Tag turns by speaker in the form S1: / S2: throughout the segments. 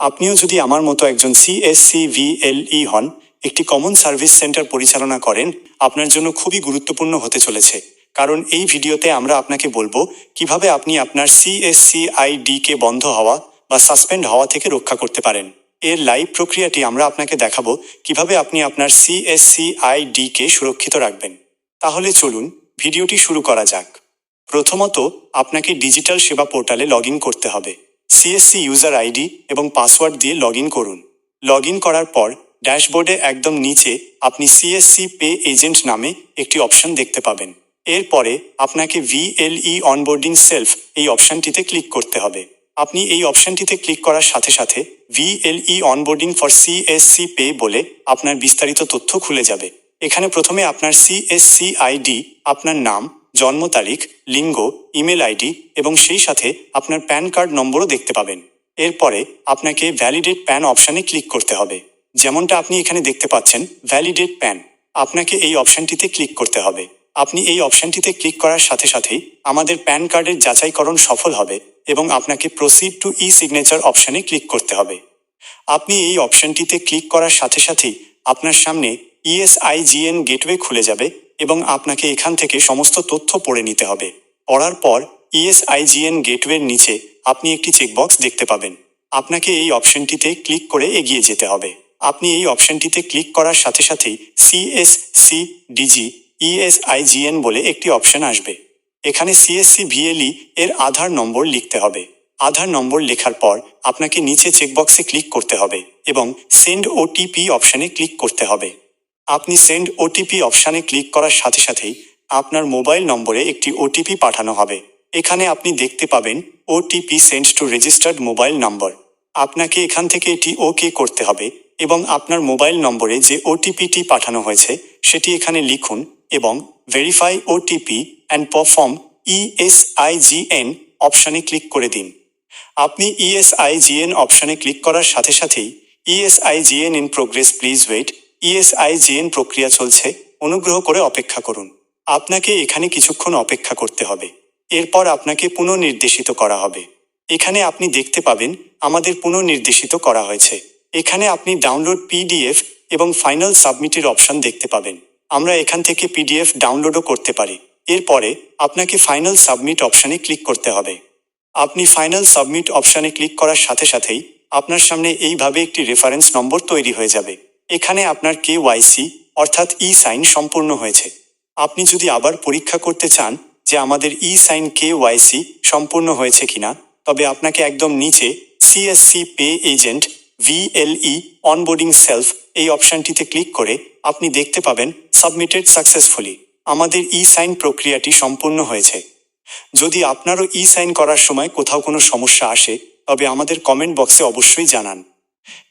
S1: আপনিও যদি আমার মতো একজন সিএসসি ভিএলই হন, একটি কমন সার্ভিস সেন্টার পরিচালনা করেন, আপনার জন্য খুবই গুরুত্বপূর্ণ হতে চলেছে। কারণ এই ভিডিওতে আমরা আপনাকে বলব কীভাবে আপনি আপনার সিএসসি আইডিকে বন্ধ হওয়া বা সাসপেন্ড হওয়া থেকে রক্ষা করতে পারেন। এর লাইভ প্রক্রিয়াটি আমরা আপনাকে দেখাবো কীভাবে আপনি আপনার সিএসসি আইডিকে সুরক্ষিত রাখবেন। তাহলে চলুন ভিডিওটি শুরু করা যাক। প্রথমত, আপনাকে ডিজিটাল সেবা পোর্টালে লগ করতে হবে। সিএসসি ইউজার আইডি এবং পাসওয়ার্ড দিয়ে লগ করুন। লগ করার পর ড্যাশবোর্ডে একদম নিচে আপনি সিএসসি পে এজেন্ট নামে একটি অপশন দেখতে পাবেন। এরপরে আপনাকে ভিএলই অনবোর্ডিং সেলফ এই অপশনটিতে ক্লিক করতে হবে। আপনি এই অপশনটিতে ক্লিক করার সাথে সাথে VLE onboarding for CSC pay বলে আপনার বিস্তারিত তথ্য খুলে যাবে। এখানে প্রথমে আপনার সিএসসি আইডি আপনার নাম জন্ম তারিখ, লিঙ্গ, ইমেল আইডি এবং সেই সাথে আপনার প্যান কার্ড নম্বরও দেখতে পাবেন। এরপরে আপনাকে ভ্যালিডেট প্যান অপশানে ক্লিক করতে হবে। যেমনটা আপনি এখানে দেখতে পাচ্ছেন ভ্যালিডেট প্যান। আপনাকে এই অপশানটিতে ক্লিক করতে হবে। আপনি এই অপশানটিতে ক্লিক করার সাথে সাথেই আমাদের প্যান কার্ডের যাচাইকরণ সফল হবে এবং আপনাকে প্রসিড টু ই সিগনেচার অপশানে ক্লিক করতে হবে। আপনি এই অপশনটিতে ক্লিক করার সাথে সাথেই আপনার সামনে E ইএসআইজিএন গেটওয়ে খুলে যাবে এবং আপনাকে এখান থেকে সমস্ত তথ্য পড়ে নিতে হবে। পড়ার পর E ইএসআইজিএন গেটওয়ের নিচে আপনি একটি চেকবক্স দেখতে পাবেন। আপনাকে এই অপশনটিতে ক্লিক করে এগিয়ে যেতে হবে। আপনি এই অপশনটিতে ক্লিক করার সাথে সাথেই সিএসসি ডিজি ইএসআইজিএন বলে একটি অপশন আসবে। এখানে সিএসসি ভিএলই এর আধার নম্বর লিখতে হবে। আধার নম্বর লেখার পর আপনাকে নিচে চেকবক্সে ক্লিক করতে হবে এবং সেন্ড ওটিপি অপশনে ক্লিক করতে হবে। আপনি সেন্ড ওটিপি অপশানে ক্লিক করার সাথে সাথেই আপনার মোবাইল নম্বরে একটি ওটিপি পাঠানো হবে। এখানে আপনি দেখতে পাবেন OTP send to registered mobile number আপনাকে এখান থেকে এটি ওকে করতে হবে এবং আপনার মোবাইল নম্বরে যে ওটিপিটি পাঠানো হয়েছে, সেটি এখানে লিখুন এবং verify OTP and perform ESIGN অপশানে ক্লিক করে দিন। আপনি E ইএসআইজিএন অপশানে ক্লিক করার সাথে সাথেই E ESIGN in progress please wait ESIGN প্রক্রিয়া চলছে, অনুগ্রহ করে অপেক্ষা করুন। আপনাকে এখানে কিছুক্ষণ অপেক্ষা করতে হবে। এরপর আপনাকে পুনর্নির্দেশিত করা হবে। এখানে আপনি দেখতে পাবেন, আমাদের পুনর্নির্দেশিত করা হয়েছে। এখানে আপনি ডাউনলোড পিডিএফ এবং ফাইনাল সাবমিটের অপশন দেখতে পাবেন। আমরা এখান থেকে পিডিএফ ডাউনলোডও করতে পারি। এরপরে আপনাকে ফাইনাল সাবমিট অপশানে ক্লিক করতে হবে। আপনি ফাইনাল সাবমিট অপশানে ক্লিক করার সাথে সাথেই আপনার সামনে এইভাবে একটি রেফারেন্স নম্বর তৈরি হয়ে যাবে। এখানে আপনার কে ওয়াইসি অর্থাৎ ই সাইন সম্পূর্ণ হয়েছে। আপনি যদি আবার পরীক্ষা করতে চান যে আমাদের ই সাইন কে ওয়াইসি সম্পূর্ণ হয়েছে কিনা, তবে আপনাকে একদম নিচে CSC pay agent VLE onboarding self এই অপশনটিতে ক্লিক করে আপনি দেখতে পাবেন সাবমিটেড সাকসেসফুলি। আমাদের ই সাইন প্রক্রিয়াটি সম্পূর্ণ হয়েছে। যদি আপনারও ই সাইন করার সময় কোথাও কোনো সমস্যা আসে, তবে আমাদের কমেন্ট বক্সে অবশ্যই জানান।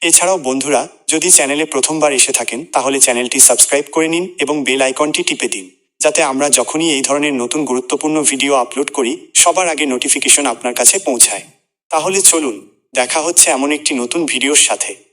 S1: এছাড়াও বন্ধুরা, যদি চ্যানেলে প্রথমবার এসে থাকেন, তাহলে চ্যানেলটি সাবস্ক্রাইব করে নিন এবং বেল আইকনটি টিপে দিন। যাতে আমরা যখনই এই ধরনের নতুন গুরুত্বপূর্ণ ভিডিও আপলোড করি, সবার আগে নোটিফিকেশন আপনার কাছে পৌঁছায়। তাহলে চলুন, দেখা হচ্ছে এমন একটি নতুন ভিডিওর সাথে।